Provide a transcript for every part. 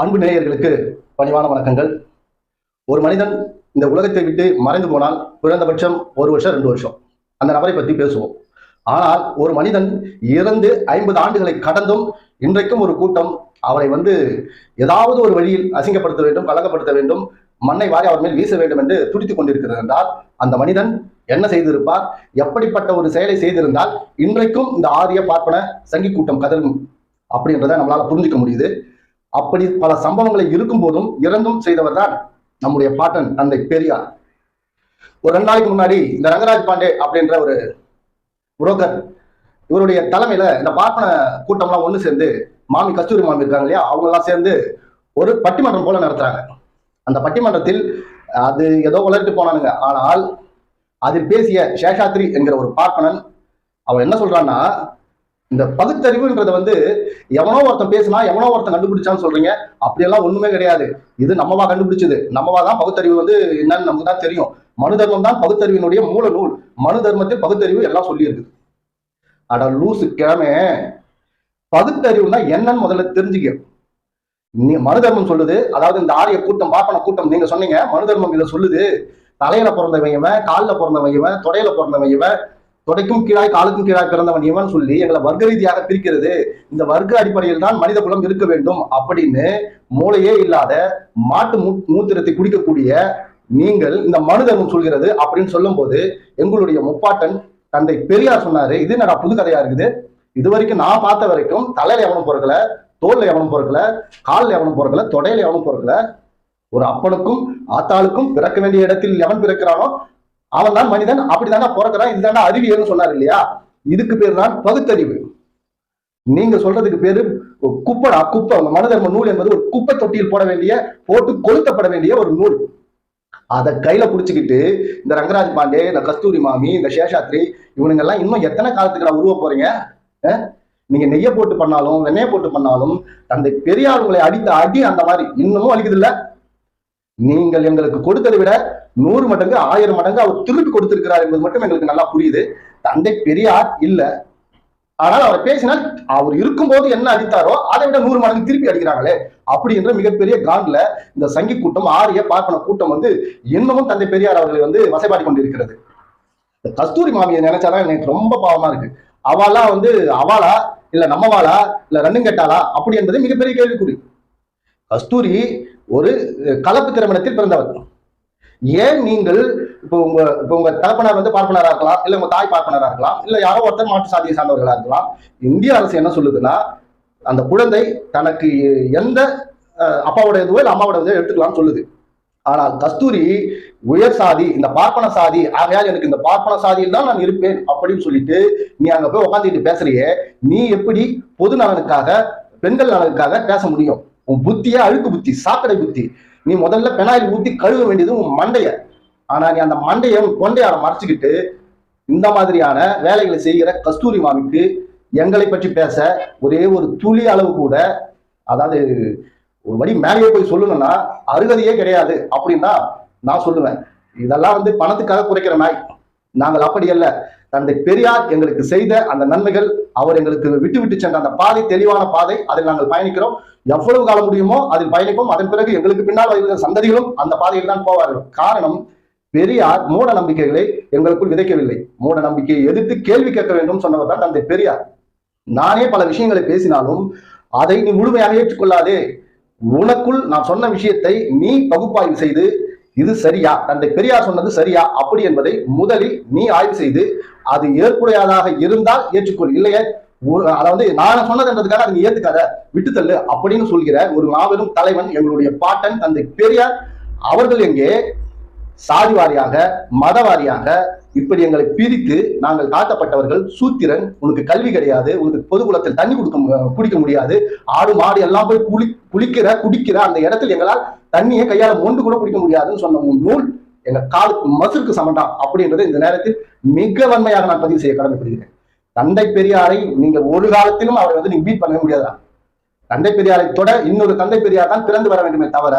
அன்பு நேயர்களுக்கு பணிவான வணக்கங்கள். ஒரு மனிதன் இந்த உலகத்தை விட்டு மறைந்து போனால் குறைந்தபட்சம் ஒரு வருஷம் ரெண்டு வருஷம். அந்த நபரை பற்றி பேசுவோம். ஆனால் ஒரு மனிதன் இறந்து ஐம்பது ஆண்டுகளை கடந்தும் இன்றைக்கும் ஒரு கூட்டம் அவரை வந்து ஏதாவது ஒரு வழியில் அசிங்கப்படுத்த வேண்டும் கலகப்படுத்த வேண்டும் மண்ணை வாரி அவர் மேல் வீச வேண்டும் என்று துடித்துக் கொண்டிருக்கிறது என்றால் அந்த மனிதன் என்ன செய்திருப்பார்? எப்படிப்பட்ட ஒரு செயலை செய்திருந்தால் இன்றைக்கும் இந்த ஆரிய பார்ப்பன சங்கி கூட்டம் கதறும் அப்படின்றத நம்மளால புரிஞ்சுக்க முடியுது. அப்படி பல சம்பவங்களை இருக்கும் போதும் இறந்தும் செய்தவர் தான் நம்முடைய பாட்டன் தந்தை பெரியார். ஒரு ரெண்டு நாளைக்கு முன்னாடி இந்த ரங்கராஜ் பாண்டே அப்படின்ற ஒரு புரோக்கர் இவருடைய தலைமையில இந்த பார்ப்பன கூட்டம்லாம் ஒண்ணு சேர்ந்து மாமி கஸ்தூரி மாமி இருக்காங்க இல்லையா? அவங்க எல்லாம் சேர்ந்து ஒரு பட்டிமன்றம் போல நடத்துறாங்க. அந்த பட்டிமன்றத்தில் அது ஏதோ வளர்த்து போனானுங்க. ஆனால் அதில் பேசிய சேஷாத்ரி என்கிற ஒரு பார்ப்பனன் அவன் என்ன சொல்றான்னா இந்த பகுத்தறிவுன்றது வந்து எவனோ ஒருத்தன் பேசினா எவனோ ஒருத்தன் கண்டுபிடிச்சான்னு சொல்றீங்க. அப்படியெல்லாம் ஒண்ணுமே கிடையாது. இது நம்மவா கண்டுபிடிச்சது. நம்மவா தான் பகுத்தறிவு வந்து என்னன்னு நமக்கு தான் தெரியும். மனு தர்மம் தான் பகுத்தறிவினுடைய மூல நூல். மனு தர்மத்தில் பகுத்தறிவு எல்லாம் சொல்லியிருக்கு. அட லூசு கிழமை. பகுத்தறிவுனா என்னன்னு முதல்ல தெரிஞ்சுக்க. நீ மனு தர்மம் சொல்லுது. அதாவது இந்த ஆரிய கூட்டம் பாப்பன கூட்டம் நீங்க சொன்னீங்க. மனு தர்மம் இதை சொல்லுது. தலையில பிறந்தவன் காலில் பிறந்தவன் தொடையில பிறந்தவன் தொடைக்கும் கீழாய் காலுக்கும் கீழாய் பிறந்தவன் இவன் சொல்லி எங்களை வர்க்க ரீதியாக பிரிக்கிறது. இந்த வர்க்க அடிப்படையில் தான் மனித குலம் இருக்க வேண்டும் அப்படின்னு மூளையே இல்லாத மாட்டு மூ மூத்திரத்தை குடிக்கக்கூடிய நீங்கள் இந்த மனு தர்மம் சொல்கிறது அப்படின்னு சொல்லும் போது எங்களுடைய முப்பாட்டன் தந்தை பெரியார் சொன்னாரு இது என்னடா புது கதையா இருக்குது? இது வரைக்கும் நான் பார்த்த வரைக்கும் தலையில எவனும் பொறுக்கல தோல்ல எவனும் பொறுக்கல காலில் எவனும் பொறுக்கல தொடையில எவனும் பொறுக்கல. ஒரு அப்பனுக்கும் ஆத்தாளுக்கும் பிறக்க வேண்டிய இடத்தில் எவன் பிறக்கிறானோ அவன் தான் மனிதன் அப்படிதானா பிறக்கிறான் இதுதானே அறிவியல்னு சொன்னார் இல்லையா? இதுக்கு பேர் தான் பகுத்தறிவு. நீங்க சொல்றதுக்கு பேரு குப்படா குப்பை. அந்த மனதர்ம நூல் என்பது ஒரு குப்பை தொட்டியில் போட வேண்டிய போட்டு கொளுத்தப்பட வேண்டிய ஒரு நூல். அதை கையில புடிச்சுக்கிட்டு இந்த ரங்கராஜ் பாண்டே இந்த கஸ்தூரி மாமி இந்த சேஷாத்ரி இவனுங்க எல்லாம் இன்னும் எத்தனை காலத்துக்கு நான் உருவ போறீங்க? நீங்க நெய்ய போட்டு பண்ணாலும் வெண்ணெய போட்டு பண்ணாலும் தந்தை பெரியார் உங்களை அடித்த அடி அந்த மாதிரி இன்னமும் அழிக்குது இல்லை? நீங்கள் எங்களுக்கு கொடுத்ததை விட நூறு மடங்கு ஆயிரம் மடங்கு அவர் திருப்பி கொடுத்திருக்கிறார் என்பது மட்டும் எங்களுக்கு நல்லா புரியுது. தந்தை பெரியார் இல்ல. ஆனால் அவர் பேசினால் அவர் இருக்கும்போது என்ன அடித்தாரோ அதை விட நூறு மடங்கு திருப்பி அடிக்கிறாங்களே. அப்படி என்ற மிகப்பெரிய காண்ட்ல இந்த சங்கி கூட்டம் ஆரிய பார்ப்பன கூட்டம் வந்து இன்னமும் தந்தை பெரியார் அவர்களை வந்து வசைபாடி கொண்டிருக்கிறது. இந்த கஸ்தூரி மாமியை நினைச்சாதான் எனக்கு ரொம்ப பாவமா இருக்கு. அவளா வந்து அவளா இல்ல நம்மவாளா இல்ல ரெண்டும் கெட்டாளா அப்படி என்பது மிகப்பெரிய கேள்விக்குறி. கஸ்தூரி ஒரு கலப்பு திருமணத்தில் பிறந்தவர். ஏன் நீங்கள் இப்போ உங்க இப்போ உங்க தகப்பனார் வந்து பார்ப்பனராக இருக்கலாம் இல்ல உங்க தாய் பார்ப்பனராக இருக்கலாம் இல்ல யாரோ ஒருத்தர் மாற்று சாதியை சார்ந்தவர்களா இருக்கலாம் இந்திய அரசு என்ன சொல்லுதுன்னா அந்த குழந்தை தனக்கு எந்த அஹ், அப்பாவோட இதுவோ அம்மாவோட இதுவோ எடுத்துக்கலாம்னு சொல்லுது. ஆனால் கஸ்தூரி உயர் சாதி இந்த பார்ப்பன சாதி ஆகையால் எனக்கு இந்த பார்ப்பன சாதியில் தான் நான் இருப்பேன் அப்படின்னு சொல்லிட்டு நீ அங்க போய் உட்காந்துட்டு பேசுறியே நீ எப்படி பொது நலனுக்காக பெண்கள் நலனுக்காக பேச முடியும்? உன் புத்தியே அழுக்கு புத்தி சாக்கடை புத்தி. நீ முதல்ல பெனாயில் ஊத்தி கழுவ வேண்டியது உன் மண்டைய. ஆனா நீ அந்த மண்டையை உன் கொண்டையால மறைச்சுக்கிட்டு இந்த மாதிரியான வேலைகளை செய்கிற கஸ்தூரி மாமிக்கு எங்களை பற்றி பேச ஒரே ஒரு துளி அளவு கூட அதாவது ஒரு வழி மேலேயே போய் சொல்லணும்னா அருகதையே கிடையாது. அப்படின்னு தான் நான் சொல்லுவேன். இதெல்லாம் வந்து பணத்துக்காக குறைக்கிற நாய் நாங்கள் அப்படி அல்ல. தந்தை பெரியார் எங்களுக்கு செய்த அந்த நன்மைகள் அவர் எங்களுக்கு விட்டு விட்டு சென்ற அந்த பாதை தெளிவான பாதை அதில் நாங்கள் பயணிக்கிறோம். எவ்வளவு காலம் முடியுமோ அதில் பயணிப்போம். அதன் பிறகு எங்களுக்கு பின்னால் வருகிற சந்ததிகளும் அந்த பாதையில் தான் போவார்கள். காரணம் பெரியார் மூட நம்பிக்கைகளை எங்களுக்குள் விதைக்கவில்லை. மூட நம்பிக்கையை எதிர்த்து கேள்வி கேட்க வேண்டும் சொன்னவர் தான் தந்தை பெரியார். நானே பல விஷயங்களை பேசினாலும் அதை நீ முழுமையாக ஏற்றுக்கொள்ளாதே. உனக்குள் நான் சொன்ன விஷயத்தை நீ பகுப்பாய்வு செய்து இது சரியா? தந்தை பெரியார் சொன்னது சரியா? அப்படி என்பதை முதலில் நீ ஆய்வு செய்து அது ஏற்புடையதாக இருந்தால் ஏற்றுக்கொள். இல்லையே? ஒரு- அதாவது நான் சொன்னதுன்றதுக்காக அதை ஏத்துக்காத. விட்டுத்தள்ளு அப்படின்னு சொல்கிற ஒரு மாபெரும் தலைவன் எங்களுடைய பாட்டன் தந்தை பெரியார். அவர்கள் எங்கே? சாதி வாரியாக மத வாரியாக இப்படி எங்களை பிரித்து நாங்கள் தாழ்த்தப்பட்டவர்கள். சூத்திரன் உனக்கு கல்வி கிடையாது. உனக்கு பொதுக்குளத்தில் தண்ணி கொடுக்க குடிக்க முடியாது. ஆடு மாடு எல்லாம் போய் குளி குளிக்கிற குடிக்கிற அந்த இடத்தில் எங்களால் தண்ணியை கையால மொண்டு கூட குடிக்க முடியாதுன்னு சொன்ன நூல் எங்க காலுக்கு மசுருக்கு சமண்டா அப்படின்றத இந்த நேரத்தில் மிக வன்மையாக நான் பதிவு செய்ய கடமைப்படுகிறேன் தந்தை பெரியாரை நீங்க ஒரு காலத்திலும் அவரை வந்து நீங்க பீட் பண்ண முடியாதா தந்தை பெரியாரை தொட இன்னொரு தந்தை பெரியார் தான் பிறந்து வர வேண்டுமே தவிர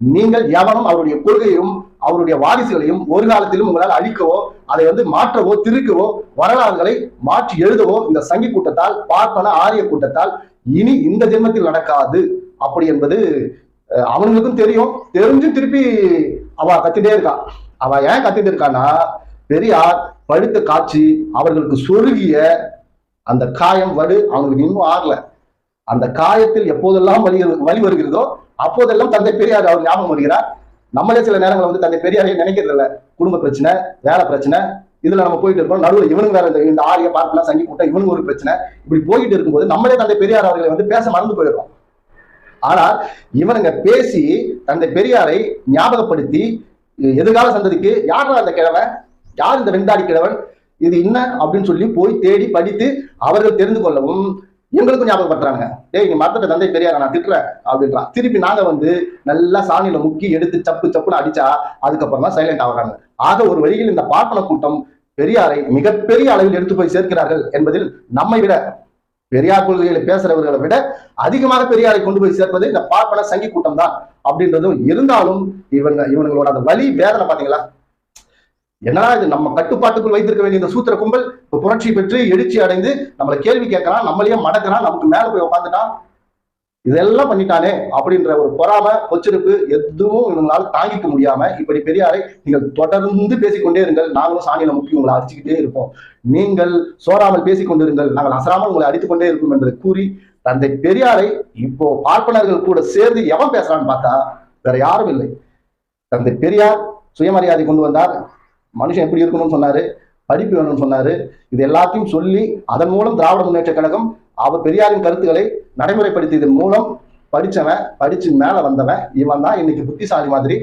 நீங்கள் எவனும் அவருடைய கொள்கையும் அவருடைய வாரிசுகளையும் ஒரு காலத்திலும் உங்களால் அழிக்கவோ அதை வந்து மாற்றவோ திருக்கவோ வரலாறுகளை மாற்றி எழுதவோ இந்த சங்கி கூட்டத்தால் பார்ப்பன ஆரிய கூட்டத்தால் இனி இந்த ஜென்மத்தில் நடக்காது. அப்படி என்பது அவங்களுக்கும் தெரியும். தெரிஞ்சும் திருப்பி அவ கத்திட்டே இருக்கா. அவ ஏன் கத்திட்டு இருக்கான்னா பெரியார் பழுத்த காட்சி அவர்களுக்கு சொருகிய அந்த காயம் வடு அவங்களுக்கு இன்னும் ஆறல அந்த காயத்தில் எப்போதெல்லாம் வலி வலி வருகிறதோ அப்போதெல்லாம் தந்தை பெரியார் அவர் ஞாபகம் வருகிறார். நம்மளே சில நேரங்களில் வந்து தந்தை பெரியாரையே நினைக்கிறது இல்ல. குடும்ப பிரச்சனை வேலை பிரச்சனை இதுல நம்ம போயிட்டு இருக்கோம். நடுவில் இவனுங்க வேற இந்த- இந்த ஆரிய பார்க்கலாம் சங்கி கூட்டம் இவனுங்க ஒரு பிரச்சனை. இப்படி போயிட்டு இருக்கும்போது நம்மளே தந்தை பெரியார் அவர்களை வந்து பேச மறந்து போயிடுறோம். ஆனால் இவனுங்க பேசி தந்தை பெரியாரை ஞாபகப்படுத்தி எதிர்கால சந்ததிக்கு யாரா அந்த கிழவன்? யார் இந்த வெண்டாடி கிழவன்? இது என்ன அப்படின்னு சொல்லி போய் தேடி படித்து அவர்கள் தெரிந்து கொள்ளவும் எங்களுக்கும் ஞாபகப்படுத்துறாங்க. டேய் நீ மறந்துட்ட தந்தை பெரியார நான் திட்டுறேன் அப்படின்றான். திருப்பி நாங்க வந்து நல்லா சாணியில முக்கி எடுத்து சப்பு சப்புன்னு அடிச்சா அதுக்கப்புறமா சைலண்ட் ஆகுறாங்க. ஆக ஒரு வழியில் இந்த பார்ப்பன கூட்டம் பெரியாரை மிகப்பெரிய அளவில் எடுத்து போய் சேர்க்கிறார்கள் என்பதில் நம்மை விட பெரியார் கொள்கைகளை பேசுறவர்களை விட அதிகமாக பெரியாரை கொண்டு போய் சேர்ப்பது இந்த பார்ப்பன சங்கி கூட்டம் தான் அப்படின்றதும் இருந்தாலும் இவங்க இவங்களோட அந்த வலி வேதனை பாத்தீங்களா என்னடா இது நம்ம கட்டுப்பாட்டுக்குள் வைத்திருக்க வேண்டிய இந்த சூத்திர கும்பல் இப்ப புரட்சி பெற்று எழுச்சி அடைந்து நம்மளை கேள்வி கேட்கறான் நம்மளையே மடக்கிறான் நமக்கு மேல போய் உட்காந்துட்டான் இதெல்லாம் பண்ணிட்டானே அப்படின்ற ஒரு பொறாம கொச்சிருப்பு எதுவும் இவங்களால தாங்கிக்க முடியாம இப்படி பெரியாரை நீங்கள் தொடர்ந்து பேசிக்கொண்டே இருங்கள். நாங்களும் சாணியில முக்கி உங்களை அடிச்சுக்கிட்டே இருப்போம். நீங்கள் சோறாமல் பேசிக்கொண்டிருங்கள். நாங்கள் அசராமல் உங்களை அடித்துக்கொண்டே இருக்கும் என்பதை கூறி தந்தை பெரியாரை இப்போ பார்ப்பனர்கள் கூட சேர்ந்து எவன் பேசுறான்னு பார்த்தா வேற யாரும் இல்லை. தந்தை பெரியார் சுயமரியாதை கொண்டு வந்தார். மனுஷன் எப்படி இருக்கணும்னு சொன்னாரு? படிப்பு வேணும்னு சொன்னாரு. இது எல்லாத்தையும் சொல்லி அதன் மூலம் திராவிட முன்னேற்ற கழகம் அவர் பெரியாரின் கருத்துக்களை நடைமுறைப்படுத்தியதன் மூலம் படித்தவன் படிச்சு மேல வந்தவன் இவன் தான் இன்னைக்கு புத்திசாலி மாதிரி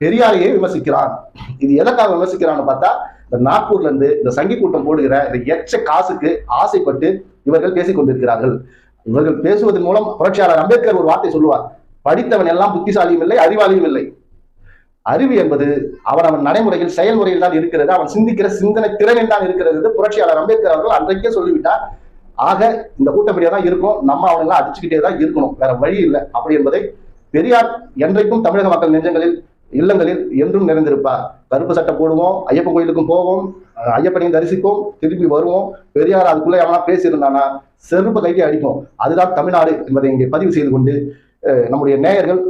பெரியாரையே விமர்சிக்கிறான். இது எதற்காக விமர்சிக்கிறான்னு பார்த்தா இந்த நாக்பூர்ல இருந்து இந்த சங்கி கூட்டம் போடுகிற இந்த எச்ச காசுக்கு ஆசைப்பட்டு இவர்கள் பேசிக் கொண்டிருக்கிறார்கள். இவர்கள் பேசுவதன் மூலம் புரட்சியாளர் அம்பேத்கர் ஒரு வார்த்தை சொல்லுவார். படித்தவன் எல்லாம் புத்திசாலியும் இல்லை அறிவாளியும் இல்லை. அறிவு என்பது அவன் அவன் நடைமுறையில் செயல்முறையில் தான் இருக்கிறது. அவன் சிந்திக்கிற சிந்தனை திறனில் தான் இருக்கிறது. புரட்சியாளர் அம்பேத்கர் அவர்கள் அன்றைக்கே சொல்லிவிட்டார். ஆக இந்த கூட்டப்படியா தான் இருக்கும். நம்ம அவனெல்லாம் அடிச்சுக்கிட்டே தான் இருக்கணும். வேற வழி இல்லை. அப்படி என்பதை பெரியார் என்றைக்கும் தமிழக மக்கள் நெஞ்சங்களில் இல்லங்களில் என்றும் நிறைந்திருப்பார். கருப்பு சட்டை போடுவோம் ஐயப்பன் கோயிலுக்கும் போவோம் ஐயப்பனையும் தரிசிப்போம் திருப்பி வருவோம். பெரியார் அதுக்குள்ள எவனா பேசியிருந்தானா? செருப்பு கைட்டி அடிப்போம் அதுதான் தமிழ்நாடு என்பதை இங்கே பதிவு செய்து கொண்டு நம்முடைய நேயர்கள்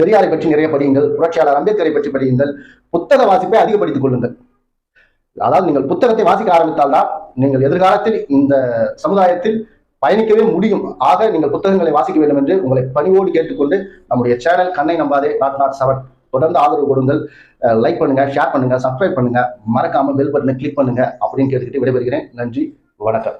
பெரியாரை பற்றி நிறைய படியுங்கள் புரட்சியாளர் அம்பேத்கரை பற்றி படியுங்கள் புத்தக வாசிப்பை அதிகப்படுத்திக் கொள்ளுங்கள். அதாவது நீங்கள் புத்தகத்தை வாசிக்க ஆரம்பித்தால்தான் நீங்கள் எதிர்காலத்தில் இந்த சமுதாயத்தில் பயணிக்கவே முடியும். ஆக நீங்கள் புத்தகங்களை வாசிக்க வேண்டும் என்று உங்களை பணிவோடு கேட்டுக்கொண்டு நம்முடைய சேனல் கண்ணை நம்பாதே நாட் நாட் செவன். தொடர்ந்து ஆதரவு கொடுங்கள். லைக் பண்ணுங்க ஷேர் பண்ணுங்க சப்ஸ்கிரைப் பண்ணுங்க. மறக்காம பெல் பட்டனை கிளிக் பண்ணுங்க அப்படின்னு கேட்டுக்கிட்டு விடைபெறுகிறேன். நன்றி வணக்கம்.